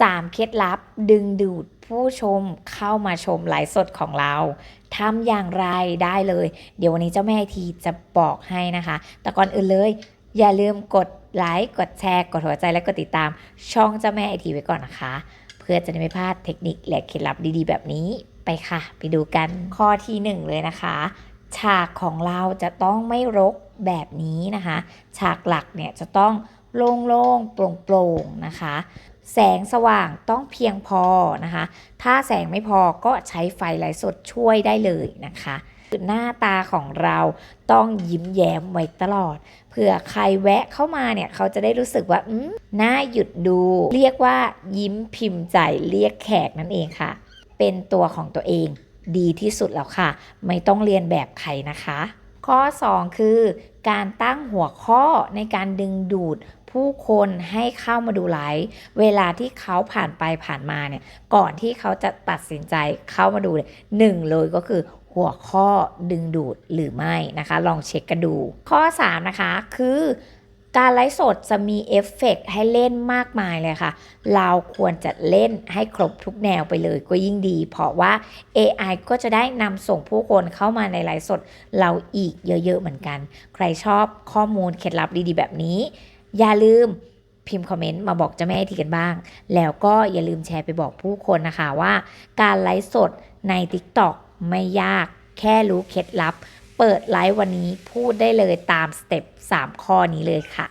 3 เคล็ดลับดึงดูดผู้ชมเข้ามาชมไลฟ์สดของเราทำอย่างไรได้เลย เดี๋ยววันนี้เจ้าแม่ไอทีจะบอกให้นะคะ แต่ก่อนอื่นเลย อย่าลืมกดไลค์กดแชร์ กดหัวใจและกดติดตาม ช่องเจ้าแม่ไอทีไว้ก่อนนะคะ เพื่อจะได้ไม่พลาดเทคนิคและเคล็ดลับดีๆ แบบนี้ไปค่ะ ไปดูกันข้อที่หนึ่งเลยนะคะ ฉากของเราจะต้องไม่รกแบบนี้นะคะ ฉากหลักเนี่ยจะต้อง โล่งๆโปร่งๆนะคะ แสงสว่างต้องเพียงพอนะคะ ถ้าแสงไม่พอก็ใช้ไฟไลท์สดช่วยได้เลยนะคะหน้าตาของเราต้องยิ้มแย้มไว้ตลอดเผื่อใครแวะเข้ามาเนี่ยเขาจะได้รู้สึกว่าอืมน่าหยุดดู เรียกว่ายิ้มพิมพ์ใจเรียกแขกนั่นเองค่ะ เป็นตัวของตัวเองดีที่สุดแล้วค่ะ ไม่ต้องเรียนแบบใครนะคะ ข้อ 2 คือการตั้งหัวข้อในการดึงดูดผู้คนให้เข้ามาดูไลฟ์เวลาที่เขาผ่านไปผ่านมาเนี่ยก่อนที่เขาจะตัดสินใจเข้ามาดูเนี่ยหนึ่งเลยก็คือหัวข้อดึงดูดหรือไม่นะคะ ลองเช็คกันดู ข้อ 3 นะคะคือ การไลฟ์สดจะมีเอฟเฟกต์ให้เล่นมากมายเลยค่ะ เราควรจะเล่นให้ครบทุกแนวไปเลยก็ยิ่งดี เพราะว่า AI ก็จะได้นำส่งผู้คนเข้ามาในไลฟ์สด เราอีกเยอะๆเหมือนกัน ใครชอบข้อมูลเคล็ดลับดีๆแบบนี้ อย่าลืมพิมพ์คอมเมนต์มาบอกเจ้าแม่ทีกันบ้าง แล้วก็อย่าลืมแชร์ไปบอกผู้คนนะคะว่า การไลฟ์สดใน TikTok ไม่ยากแค่รู้เคล็ดลับ เปิดไลฟ์วันนี้พูดได้เลยตามสเต็ป3ข้อนี้เลยค่ะ